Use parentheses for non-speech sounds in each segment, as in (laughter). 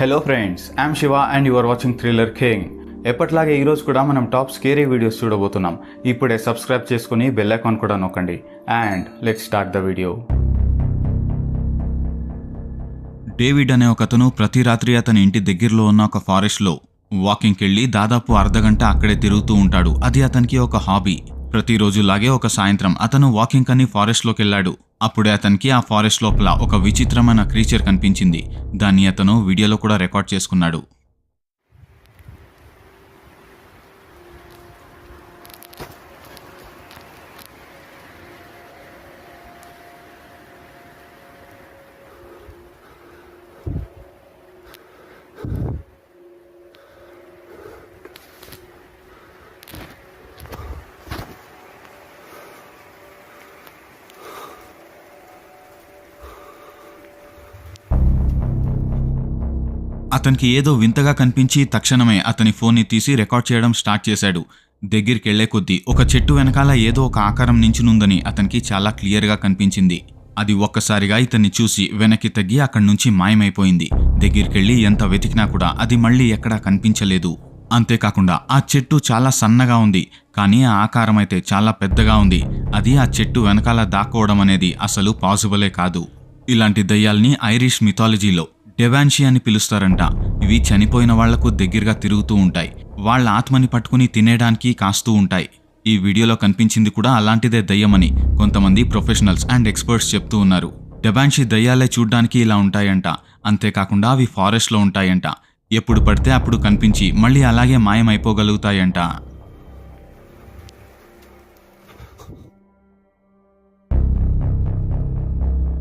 Hello friends I'm Shiva and you are watching thriller king ఎప్పట్లాగే ఈరోజు కూడా మనం టాప్ స్కేరీ వీడియోస్ చూడబోతున్నాం. ఇప్పుడే సబ్స్క్రైబ్ చేసుకుని బెల్ ఐకాన్ కూడా నొక్కండి. And let start the video David అనే ఒకతను ప్రతి రాత్రి అతని ఇంటి దగ్గరలో ఉన్న ఒక ఫారెస్ట్లో వాకింగ్కి వెళ్ళి దాదాపు అర్ధగంట అక్కడే తిరుగుతూ ఉంటాడు. అది అతనికి ఒక హాబీ ప్రతిరోజులాగే ఒక సాయంత్రం అతను వాకింగ్ అని ఫారెస్ట్లోకి వెళ్ళాడు. అప్పుడే అతనికి ఆ ఫారెస్ట్ లోపల ఒక విచిత్రమైన క్రీచర్ కనిపించింది. దాన్ని అతను వీడియోలో కూడా రికార్డ్ చేసుకున్నాడు. అతనికి ఏదో వింతగా కనిపించి తక్షణమే అతని ఫోన్ని తీసి రికార్డ్ చేయడం స్టార్ట్ చేశాడు. దగ్గరికి వెళ్ళే కొద్దీ ఒక చెట్టు వెనకాల ఏదో ఒక ఆకారం నించునుందని అతనికి చాలా క్లియర్గా కనిపించింది. అది ఒక్కసారిగా ఇతన్ని చూసి వెనక్కి తగ్గి అక్కడి నుంచి మాయమైపోయింది. దగ్గరికెళ్ళి ఎంత వెతికినా కూడా అది మళ్ళీ ఎక్కడా కనిపించలేదు. అంతేకాకుండా ఆ చెట్టు చాలా సన్నగా ఉంది. కానీ ఆ ఆకారం అయితే చాలా పెద్దగా ఉంది. అది ఆ చెట్టు వెనకాల దాక్కోవడం అనేది అసలు పాసిబులే కాదు. ఇలాంటి దయ్యాల్ని ఐరిష్ మిథాలజీలో డెవాన్షి అని పిలుస్తారంట. ఇవి చనిపోయిన వాళ్ళకు దగ్గరగా తిరుగుతూ ఉంటాయి. వాళ్ళ ఆత్మని పట్టుకుని తినేయడానికి కాస్తూ ఉంటాయి. ఈ వీడియోలో కనిపించింది కూడా అలాంటిదే దయ్యమని కొంతమంది ప్రొఫెషనల్స్ అండ్ ఎక్స్పర్ట్స్ చెప్తూ ఉన్నారు. డెబాన్షి దయ్యాలే చూడ్డానికి ఇలా ఉంటాయంట. అంతేకాకుండా అవి ఫారెస్ట్లో ఉంటాయంట. ఎప్పుడు పడితే అప్పుడు కనిపించి మళ్ళీ అలాగే మాయమైపోగలుగుతాయంట.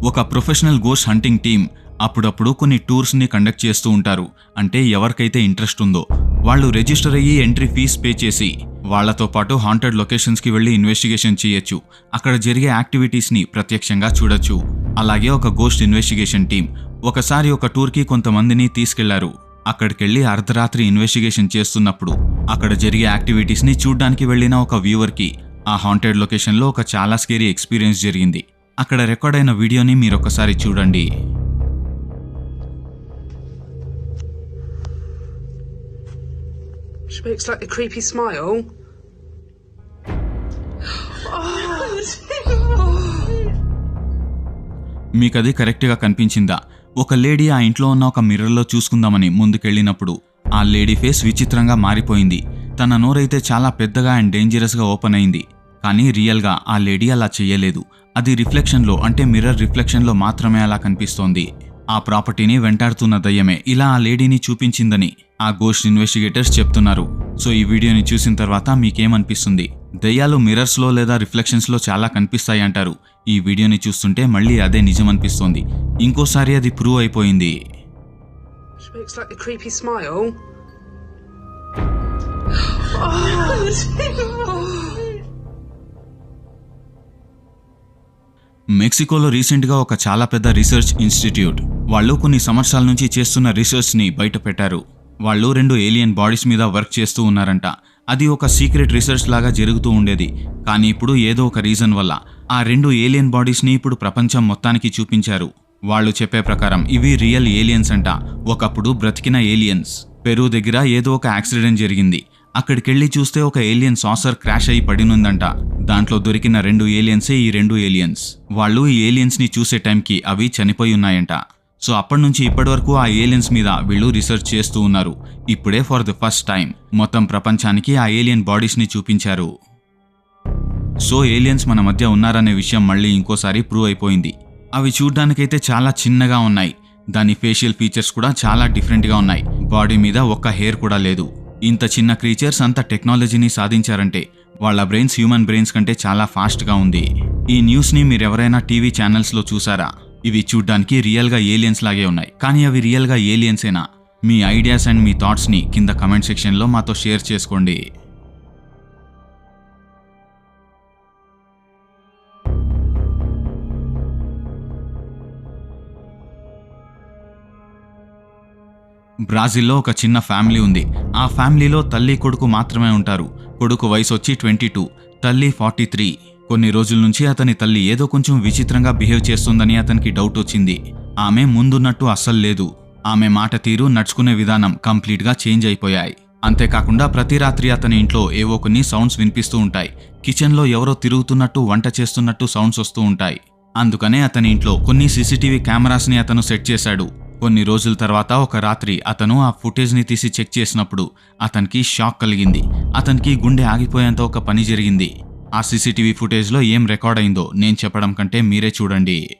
ఒక ప్రొఫెషనల్ గోస్ట్ హంటింగ్ టీం అప్పుడప్పుడు కొన్ని టూర్స్ని కండక్ట్ చేస్తూ ఉంటారు. అంటే ఎవరికైతే ఇంట్రెస్ట్ ఉందో. వాళ్ళు రిజిస్టర్ అయ్యి ఎంట్రీ ఫీజ్ పే చేసి వాళ్ళతో పాటు హాంటెడ్ లొకేషన్స్కి వెళ్ళి ఇన్వెస్టిగేషన్ చేయొచ్చు. అక్కడ జరిగే యాక్టివిటీస్ని ప్రత్యక్షంగా చూడొచ్చు. అలాగే ఒక గోస్ట్ ఇన్వెస్టిగేషన్ టీం ఒకసారి ఒక టూర్కి కొంతమందిని తీసుకెళ్ళారు. అక్కడికెళ్ళి అర్ధరాత్రి ఇన్వెస్టిగేషన్ చేస్తున్నప్పుడు అక్కడ జరిగే యాక్టివిటీస్ని చూడ్డానికి వెళ్ళిన ఒక వ్యూవర్కి ఆ హాంటెడ్ లొకేషన్లో ఒక చాలా స్కేరీ ఎక్స్పీరియన్స్ జరిగింది. అక్కడ రికార్డ్ అయిన వీడియోని మీరొకసారి చూడండి. She makes like a creepy smile. (gasps) Oh. మీకది కరెక్ట్గా కనిపించిందా? ఒక లేడీ ఆ ఇంట్లో ఉన్న ఒక మిర్రర్లో చూసుకుందామని ముందుకెళ్ళినప్పుడు ఆ లేడీ ఫేస్ విచిత్రంగా మారిపోయింది. తన నోరైతే చాలా పెద్దగా అండ్ డేంజరస్గా ఓపెన్ అయింది. కానీ రియల్గా ఆ లేడీ అలా చేయలేదు అది రిఫ్లెక్షన్లో అంటే మిర్రర్ రిఫ్లెక్షన్లో మాత్రమే అలా కనిపిస్తోంది. ఆ ప్రాపర్టీని వెంటాడుతున్న దయ్యమే ఇలా ఆ లేడీని చూపించిందని ఆ గోస్ట్ ఇన్వెస్టిగేటర్స్ చెప్తున్నారు. సో ఈ వీడియోని చూసిన తర్వాత మీకేమనిపిస్తుంది? దయ్యాలు మిర్రర్స్లో లేదా రిఫ్లెక్షన్స్లో చాలా కనిపిస్తాయి అంటారు. ఈ వీడియోని చూస్తుంటే మళ్ళీ అదే నిజం అనిపిస్తోంది ఇంకోసారి అది ప్రూవ్ అయిపోయింది. మెక్సికోలో రీసెంట్గా ఒక చాలా పెద్ద రీసెర్చ్ ఇన్స్టిట్యూట్ వాళ్ళు కొన్ని సంవత్సరాల నుంచి చేస్తున్న రీసెర్చ్ని బయట పెట్టారు వాళ్ళు రెండు ఏలియన్ బాడీస్ మీద వర్క్ చేస్తూ ఉన్నారంట. అది ఒక సీక్రెట్ రీసెర్చ్ లాగా జరుగుతూ ఉండేది. కానీ ఇప్పుడు ఏదో ఒక రీజన్ వల్ల ఆ రెండు ఏలియన్ బాడీస్ని ఇప్పుడు ప్రపంచం మొత్తానికి చూపించారు. వాళ్ళు చెప్పే ప్రకారం ఇవి రియల్ ఏలియన్స్ అంట. ఒకప్పుడు బ్రతికిన ఏలియన్స్ పెరు దగ్గర ఏదో ఒక యాక్సిడెంట్ జరిగింది. అక్కడికెళ్ళి చూస్తే ఒక ఏలియన్ సాసర్ క్రాష్ అయి పడినుందంట. దాంట్లో దొరికిన రెండు ఏలియన్సే ఈ రెండు ఏలియన్స్ వాళ్ళు ఈ ఏలియన్స్ని చూసే టైంకి అవి చనిపోయి ఉన్నాయంట. సో అప్పటి నుంచి ఇప్పటి వరకు ఆ ఏలియన్స్ మీద వీళ్ళు రీసెర్చ్ చేస్తూ ఉన్నారు. ఇప్పుడే ఫర్ ది ఫస్ట్ టైం మొత్తం ప్రపంచానికి ఆ ఏలియన్ బాడీస్ని చూపించారు. సో ఏలియన్స్ మన మధ్య ఉన్నారనే విషయం మళ్ళీ ఇంకోసారి ప్రూవ్ అయిపోయింది. అవి చూడ్డానికైతే చాలా చిన్నగా ఉన్నాయి. దాని ఫేషియల్ ఫీచర్స్ కూడా చాలా డిఫరెంట్గా ఉన్నాయి. బాడీ మీద ఒక్క హెయిర్ కూడా లేదు. ఇంత చిన్న క్రీచర్స్ అంత టెక్నాలజీని సాధించారంటే వాళ్ళ బ్రెయిన్స్ హ్యూమన్ బ్రెయిన్స్ కంటే చాలా ఫాస్ట్గా ఉంది. ఈ న్యూస్ని మీరెవరైనా టీవీ ఛానల్స్లో చూసారా? ఇవి చూడ్డానికి రియల్గా ఏలియన్స్ లాగే ఉన్నాయి. కానీ అవి రియల్గా ఏలియన్సేనా? మీ ఐడియాస్ అండ్ మీ థాట్స్ని కింద కమెంట్ సెక్షన్లో మాతో షేర్ చేసుకోండి. బ్రాజిల్లో ఒక చిన్న ఫ్యామిలీ ఉంది. ఆ ఫ్యామిలీలో తల్లి కొడుకు మాత్రమే ఉంటారు. కొడుకు వయసు వచ్చి ట్వంటీ టూ తల్లి ఫార్టీ త్రీ. కొన్ని రోజుల నుంచి అతని తల్లి ఏదో కొంచెం విచిత్రంగా బిహేవ్ చేస్తుందని అతనికి డౌట్ వచ్చింది. ఆమె ముందున్నట్టు అస్సలు లేదు. ఆమె మాట తీరు నడుచుకునే విధానం కంప్లీట్గా చేంజ్ అయిపోయాయి. అంతేకాకుండా ప్రతి రాత్రి అతని ఇంట్లో ఏవో కొన్ని సౌండ్స్ వినిపిస్తూ ఉంటాయి. కిచెన్లో ఎవరో తిరుగుతున్నట్టు వంట చేస్తున్నట్టు సౌండ్స్ వస్తూ ఉంటాయి. అందుకనే అతని ఇంట్లో కొన్ని సీసీటీవీ కెమెరాస్ని అతను సెట్ చేశాడు. కొన్ని రోజుల తర్వాత ఒక రాత్రి అతను ఆ ఫుటేజ్ని తీసి చెక్ చేసినప్పుడు అతనికి షాక్ కలిగింది. అతనికి గుండె ఆగిపోయేంత ఒక పని జరిగింది. ఆ సీసీటీవీ ఫుటేజ్లో ఏం రికార్డ్ అయిందో నేను చెప్పడం కంటే మీరే చూడండి.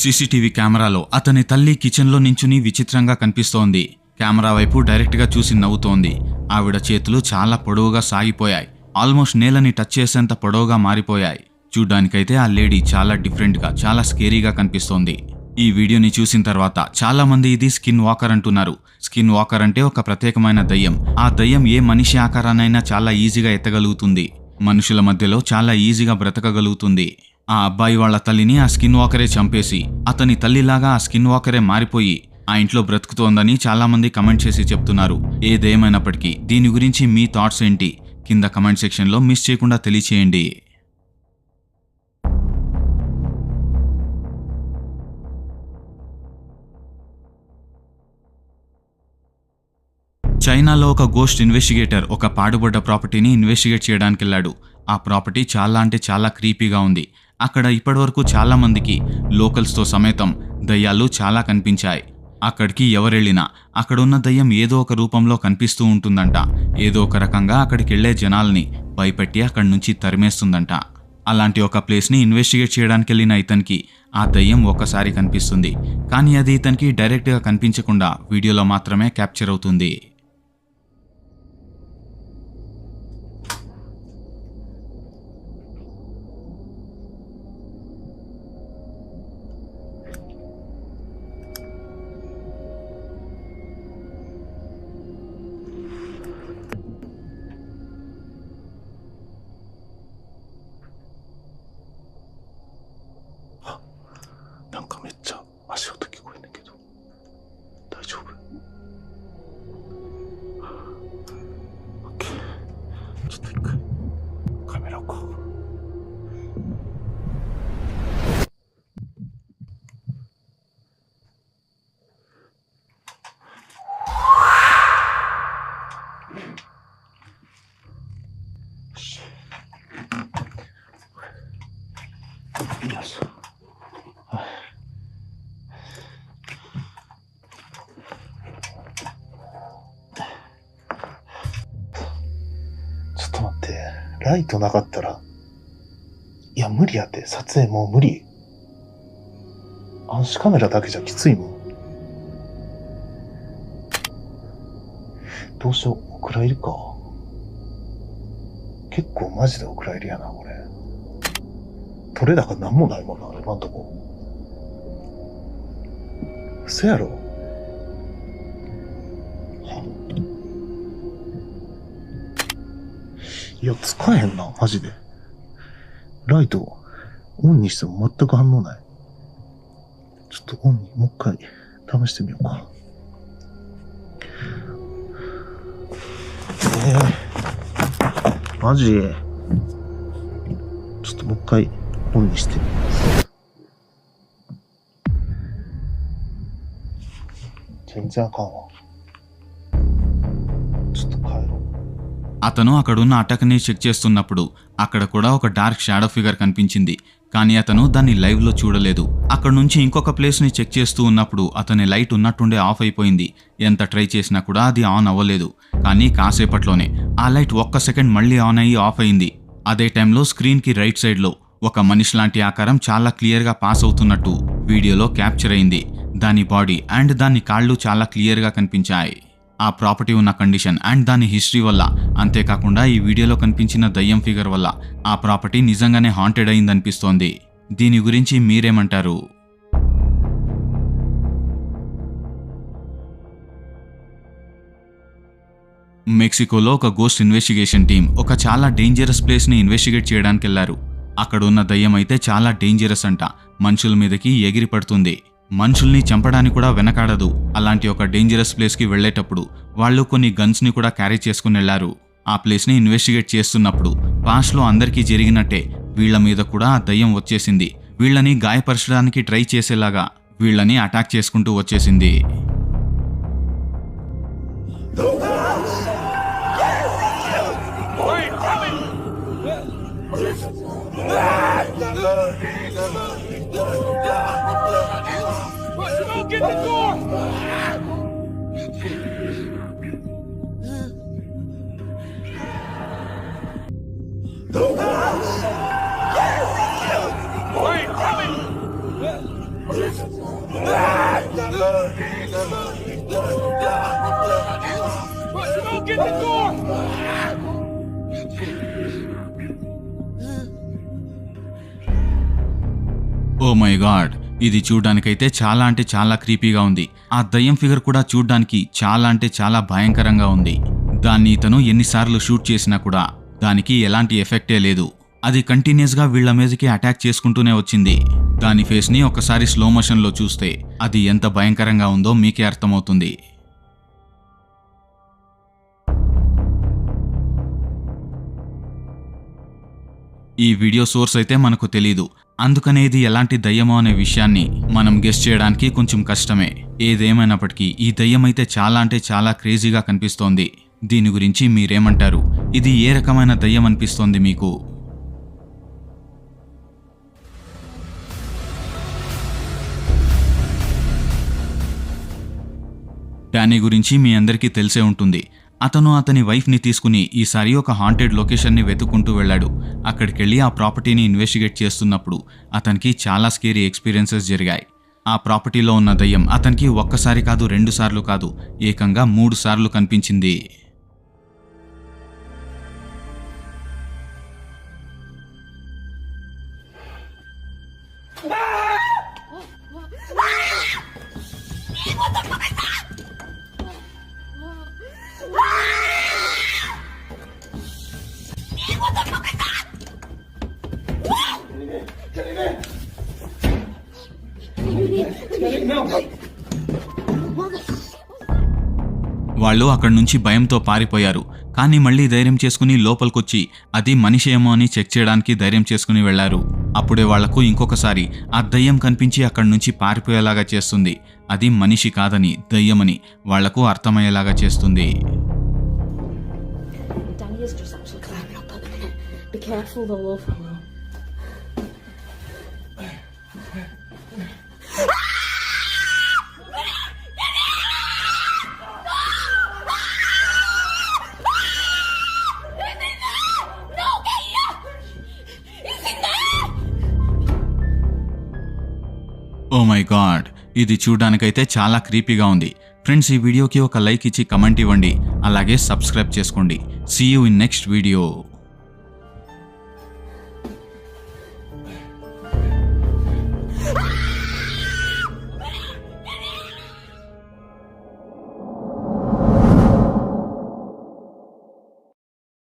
సీసీటీవీ కెమెరాలో అతని తల్లి కిచెన్లో నించుని విచిత్రంగా కనిపిస్తోంది. కెమెరా వైపు డైరెక్ట్గా చూసి నవ్వుతోంది. ఆవిడ చేతులు చాలా పొడవుగా సాగిపోయాయి. ఆల్మోస్ట్ నేలని టచ్ చేసేంత పొడవుగా మారిపోయాయి. చూడ్డానికైతే ఆ లేడీ చాలా డిఫరెంట్గా చాలా స్కేరీగా కనిపిస్తోంది. ఈ వీడియోని చూసిన తర్వాత చాలా మంది ఇది స్కిన్ వాకర్ అంటున్నారు. స్కిన్ వాకర్ అంటే ఒక ప్రత్యేకమైన దయ్యం. ఆ దయ్యం ఏ మనిషి ఆకారాన్నైనా చాలా ఈజీగా ఎత్తగలుగుతుంది. మనుషుల మధ్యలో చాలా ఈజీగా బ్రతకగలుగుతుంది. ఆ అబ్బాయి వాళ్ళ తల్లిని ఆ స్కిన్ వాకరే చంపేసి అతని తల్లిలాగా ఆ స్కిన్ వాకరే మారిపోయి ఆ ఇంట్లో బ్రతుకుతోందని చాలామంది కమెంట్ చేసి చెప్తున్నారు. ఏదేమైనప్పటికీ దీని గురించి మీ థాట్స్ ఏంటి? కింద కమెంట్ సెక్షన్లో మిస్ చేయకుండా తెలియచేయండి. చైనాలో ఒక గోస్ట్ ఇన్వెస్టిగేటర్ ఒక పాడుబడ్డ ప్రాపర్టీని ఇన్వెస్టిగేట్ చేయడానికి వెళ్ళాడు ఆ ప్రాపర్టీ చాలా అంటే చాలా క్రీపీగా ఉంది. అక్కడ ఇప్పటివరకు చాలామందికి లోకల్స్తో సమేతం దయ్యాలు చాలా కనిపించాయి. అక్కడికి ఎవరెళ్ళినా అక్కడున్న దయ్యం ఏదో ఒక రూపంలో కనిపిస్తూ ఉంటుందంట. ఏదో ఒక రకంగా అక్కడికి వెళ్ళే జనాల్ని భయపెట్టి అక్కడి నుంచి తరిమేస్తుందంట. అలాంటి ఒక ప్లేస్ని ఇన్వెస్టిగేట్ చేయడానికి వెళ్ళిన ఇతనికి ఆ దయ్యం ఒక్కసారి కనిపిస్తుంది. కానీ అది ఇతనికి డైరెక్ట్గా కనిపించకుండా వీడియోలో మాత్రమే క్యాప్చర్ అవుతుంది. よいしょちょっと待って、ライトなかったら、いや、無理やって、撮影もう無理。暗視カメラだけじゃきついもん。どうしよう、お蔵入りか。結構マジでお蔵入りやな、これ。取れ高なんもないもんな、今んとこ。嘘やろいや、使えへんな、マジで。ライト、オンにしても全く反応ない。ちょっとオンにもう一回試してみようか。えー、マジちょっともう一回 Bunu istedim. అతను అక్కడున్న అటక్ని చెక్ చేస్తున్నప్పుడు అక్కడ కూడా ఒక డార్క్ షాడో ఫిగర్ కనిపించింది. కానీ అతను దాన్ని లైవ్లో చూడలేదు. అక్కడ నుంచి ఇంకొక ప్లేస్ని చెక్ చేస్తూ ఉన్నప్పుడు అతని లైట్ ఉన్నట్టుండే ఆఫ్ అయిపోయింది. ఎంత ట్రై చేసినా కూడా అది ఆన్ అవ్వలేదు. కానీ కాసేపట్లోనే ఆ లైట్ ఒక్క సెకండ్ మళ్ళీ ఆన్ అయ్యి ఆఫ్ అయింది. అదే టైంలో స్క్రీన్కి రైట్ సైడ్లో ఒక మనిషి లాంటి ఆకారం చాలా క్లియర్గా పాస్ అవుతున్నట్టు వీడియోలో క్యాప్చర్ అయింది. దాని బాడీ అండ్ దాని కాళ్ళు చాలా క్లియర్గా కనిపించాయి. ఆ ప్రాపర్టీ ఉన్న కండిషన్ అండ్ దాని హిస్టరీ వల్ల అంతేకాకుండా ఈ వీడియోలో కనిపించిన దయ్యం ఫిగర్ వల్ల ఆ ప్రాపర్టీ నిజంగానే హాంటెడ్ అయిందనిపిస్తోంది. దీని గురించి మీరేమంటారు? మెక్సికోలో ఒక గోస్ట్ ఇన్వెస్టిగేషన్ టీం ఒక చాలా డేంజరస్ ప్లేస్ని ఇన్వెస్టిగేట్ చేయడానికి వెళ్ళారు అక్కడున్న దయ్యమైతే దయ్యం అయితే చాలా డేంజరస్ అంట. మనుషుల మీదకి ఎగిరి పడుతుంది. మనుషుల్ని చంపడానికి కూడా వెనకాడదు. అలాంటి ఒక డేంజరస్ ప్లేస్కి వెళ్ళేటప్పుడు వాళ్ళు కొన్ని గన్స్ని కూడా క్యారీ చేసుకుని వెళ్ళారు ఆ ప్లేస్ని ఇన్వెస్టిగేట్ చేస్తున్నప్పుడు పాస్ట్లో అందరికీ జరిగినట్టే వీళ్ళ మీద కూడా ఆ దయ్యం వచ్చేసింది. వీళ్ళని గాయపరచడానికి ట్రై చేసేలాగా వీళ్ళని అటాక్ చేసుకుంటూ వచ్చేసింది. Oh my God. ఇది చూడ్డానికైతే చాలా అంటే చాలా క్రీపీగా ఉంది. ఆ దయ్యం ఫిగర్ కూడా చూడ్డానికి చాలా అంటే చాలా భయంకరంగా ఉంది. దాన్ని ఇతను ఎన్నిసార్లు షూట్ చేసినా కూడా దానికి ఎలాంటి ఎఫెక్టే లేదు. అది కంటిన్యూస్గా వీళ్ళ మీదకి అటాక్ చేసుకుంటూనే వచ్చింది. దాని ఫేస్ని ఒకసారి స్లో మోషన్లో చూస్తే అది ఎంత భయంకరంగా ఉందో మీకే అర్థమవుతుంది. ఈ వీడియో సోర్స్ అయితే మనకు తెలీదు. అందుకనే ఇది ఎలాంటి దయ్యమో అనే విషయాన్ని మనం గెస్ చేయడానికి కొంచెం కష్టమే. ఏదేమైనప్పటికీ ఈ దయ్యం అయితే చాలా అంటే చాలా క్రేజీగా కనిపిస్తోంది. దీని గురించి మీరేమంటారు? ఇది ఏ రకమైన దయ్యం అనిపిస్తోంది మీకు? డానీ గురించి మీ అందరికీ తెలిసే ఉంటుంది. అతను అతని వైఫ్ని తీసుకుని ఈసారి ఒక హాంటెడ్ లొకేషన్ని వెతుక్కుంటూ వెళ్ళాడు. అక్కడికెళ్ళి ఆ ప్రాపర్టీని ఇన్వెస్టిగేట్ చేస్తున్నప్పుడు అతనికి చాలా స్కేరీ ఎక్స్పీరియన్సెస్ జరిగాయి. ఆ ప్రాపర్టీలో ఉన్న దయ్యం అతనికి ఒక్కసారి కాదు రెండు సార్లు కాదు ఏకంగా మూడు సార్లు కనిపించింది. వాళ్ళు అక్కడి నుంచి భయంతో పారిపోయారు కానీ మళ్ళీ ధైర్యం చేసుకుని లోపలికొచ్చి అది మనిషి ఏమో అని చెక్ చేయడానికి ధైర్యం చేసుకుని వెళ్ళారు. అప్పుడే వాళ్ళకు ఇంకొకసారి ఆ దయ్యం కనిపించి అక్కడి నుంచి పారిపోయేలాగా చేస్తుంది. అది మనిషి కాదని దయ్యమని వాళ్ళకు అర్థమయ్యేలాగా చేస్తుంది. Danny ఓ మై గాడ్ ఇది చూడడానికైతే చాలా క్రీపీగా ఉంది. ఫ్రెండ్స్ ఈ వీడియోకి ఒక లైక్ ఇచ్చి కమెంట్ ఇవ్వండి. అలాగే సబ్స్క్రైబ్ చేసుకోండి. See you in next video